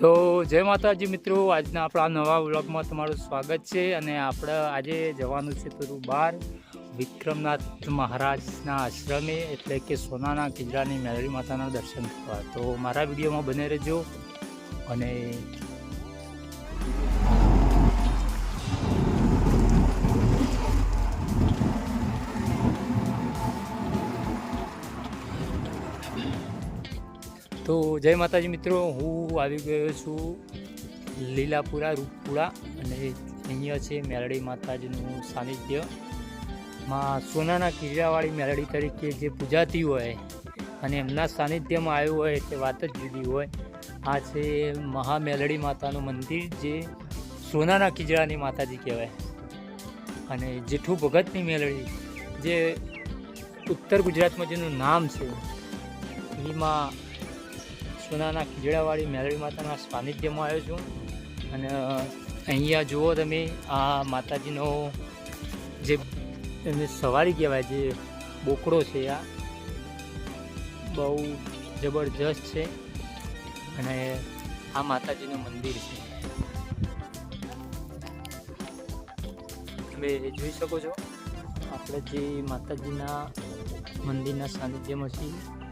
તો જય માતાજી મિત્રો, આજના આપણા નવા વ્લોગમાં તમારું સ્વાગત છે અને આપણે આજે જવાનું છે થોડું બહાર વિક્રમનાથ મહારાજના આશ્રમે, એટલે કે સોનાના કિલ્લાની મેલડી માતાના દર્શન કરવા. તો મારા વિડીયોમાં બને રહેજો અને તો જય માતાજી મિત્રો, હું આવી ગયો છું લીલાપુરા, રૂપપુરા અને અહીંયા છે મેલડી માતાજીનું સાનિધ્ય. માં સોનાના કિલ્લાવાળી મેલડી તરીકે જે પૂજાતી હોય અને એમના સાનિધ્યમાં આવ્યું હોય તે વાત જ જુદી હોય. આ છે મહામેલડી માતાનું મંદિર જે સોનાના કિલ્લાની માતાજી કહેવાય. અને જેઠુ ભગતની મેલડી જે ઉત્તર ગુજરાતમાં જેનું નામ છે, એમાં સોનાના ખીજડાવાળી મેલડી માતાના સાનિધ્યમાં આવ્યો છું. અને અહીંયા જુઓ તમે, આ માતાજીનો જે એને સવારી કહેવાય, જે બોકડો છે, આ બહુ જબરજસ્ત છે. અને આ માતાજીનું મંદિર છે. તમે જોઈ શકો છો. આપણે જે માતાજીના મંદિરના સાનિધ્યમાં છીએ.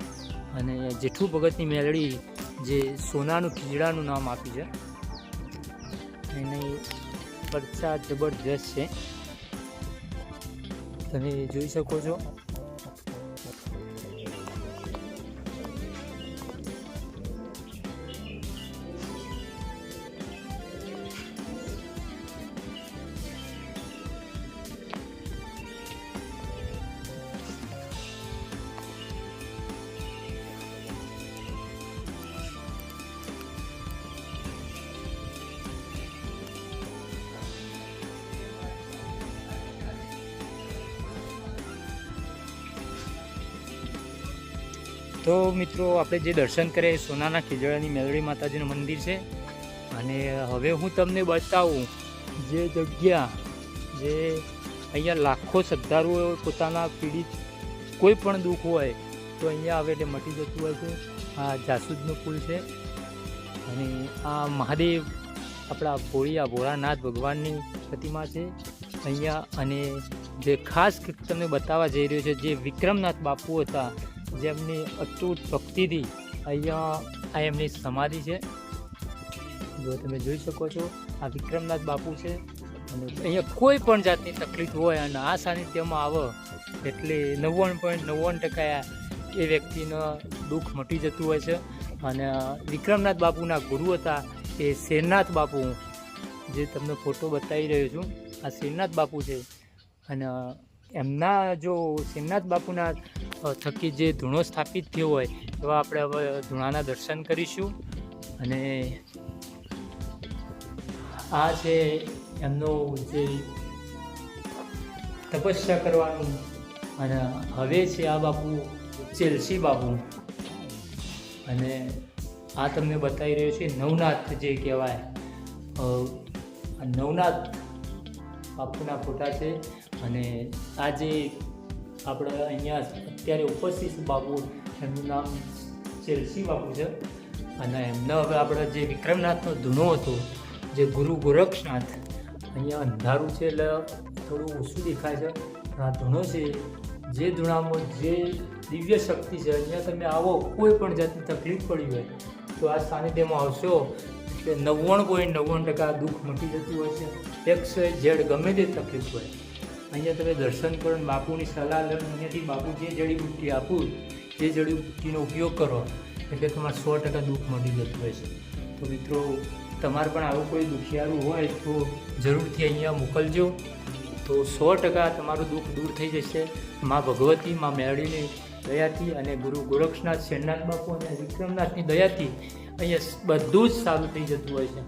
અને જેઠું ભગતની મેલડી જે સોનાનું, ખીજડાનું નામ આપ્યું છે. એની પરચા જબરજસ્ત છે. તમે જોઈ શકો છો. તો મિત્રો, આપણે જે દર્શન કરીએ સોનાના ખીજડાની મેલડી માતાજીનું મંદિર છે. અને હવે હું તમને બતાવું જે જગ્યા, જે અહીંયા લાખો શ્રદ્ધાળુઓ પોતાના પીડિત કોઈ પણ દુઃખ હોય, તો અહીંયા આવે એટલે મટી જતું હોય છે. આ જાસૂદનું પુલ છે. અને આ મહાદેવ આપણા ભોળિયા ભોળાનાથ ભગવાનની પ્રતિમા છે. અહીંયા અને જે ખાસ તમને બતાવવા જઈ રહ્યો છે, જે વિક્રમનાથ બાપુ હતા જેમની અતૂટ ભક્તિથી અહીંયા આ એમની સમાધિ છે. જો તમે જોઈ શકો છો, આ વિક્રમનાથ બાપુ છે. અને અહીંયા કોઈ પણ જાતની તકલીફ હોય અને આ સાનિધ્યમાં આવે, એટલે નવ્વાણું પોઈન્ટ નવ્વાણું ટકા એ વ્યક્તિનો દુઃખ મટી જતું હોય છે. અને વિક્રમનાથ બાપુના ગુરુ હતા એ શેરનાથ બાપુ. જે તમને ફોટો બતાવી રહ્યો છું, આ શેરનાથ બાપુ છે. અને એમના જો શેરનાથ બાપુના થકી જે ધૂણો સ્થાપિત થયો હોય, એવા આપણે હવે ધૂણાના દર્શન કરીશું. અને આ છે એમનો જે તપસ્યા કરવાનું, અને હવે છે આ બાપુ ચેલસી બાપુ. અને આ તમને બતાવી રહ્યો છે નવનાથ જે કહેવાય. નવનાથ બાપુના ફોટા છે. અને આ જે આપણે અહીંયા અત્યારે ઉપસ્થિત બાબુ એમનું નામ ચેલસી બાપુ છે. અને એમના હવે આપણે જે વિક્રમનાથનો ધૂનો હતો, જે ગુરુ ગોરક્ષનાથ અહીંયા અંધારું છે એટલે થોડું ઓછું દેખાય છે. આ ધૂણો છે, જે ધૂણામાં જે દિવ્ય શક્તિ છે, અહીંયા તમે આવો, કોઈ પણ જાતની તકલીફ પડી હોય, તો આ સાનિધ્યમાં આવશો, એટલે નવ્વાણું પોઈન્ટ નવ્વાણું ટકા દુઃખ મટી જતું હોય છે. એકસો ઝેડ ગમે તે તકલીફ હોય. અહીંયા તમે દર્શન કરો બાપુની સલાહ લો અહીંયાથી બાપુ જે જડીબુટ્ટી આપું, જે જડીબુટ્ટીનો ઉપયોગ કરો, એટલે તમારે સો ટકા દુઃખ મટી જતું હોય છે. તો મિત્રો, તમારે પણ આવું કોઈ દુખિયારું હોય તો જરૂરથી અહીંયા મોકલજો. તો સો ટકા તમારું દુઃખ દૂર થઈ જશે. મા ભગવતી, મા મેળવીને દયાથી અને ગુરુ ગોરક્ષનાથ, શેરનાથ બાપુ અને વિક્રમનાથની દયાથી અહીંયા બધું જ સારું થઈ જતું હોય છે.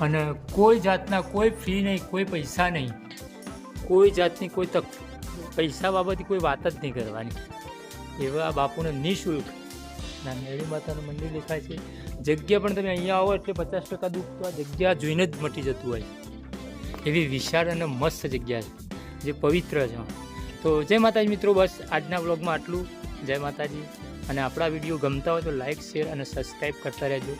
અને કોઈ જાતના કોઈ ફી નહીં, કોઈ પૈસા નહીં. કોઈ જાતની કોઈ તક, પૈસા બાબતે કોઈ વાત જ નહીં કરવાની. એવા બાપુને નિઃશુલ્ક. ના, મેળી માતાનું મંદિર દેખાય છે. જગ્યા પણ તમે અહીંયા આવો એટલે પચાસ ટકા દુઃખ તો આ જગ્યા જોઈને જ મટી જતું હોય. એવી વિશાળ અને મસ્ત જગ્યા છે. જે પવિત્ર છે. તો જય માતાજી મિત્રો, બસ આજના બ્લોગમાં આટલું. જય માતાજી. અને આપણા વીડિયો ગમતા હોય તો લાઇક શેર અને સબસ્ક્રાઈબ કરતા રહેજો.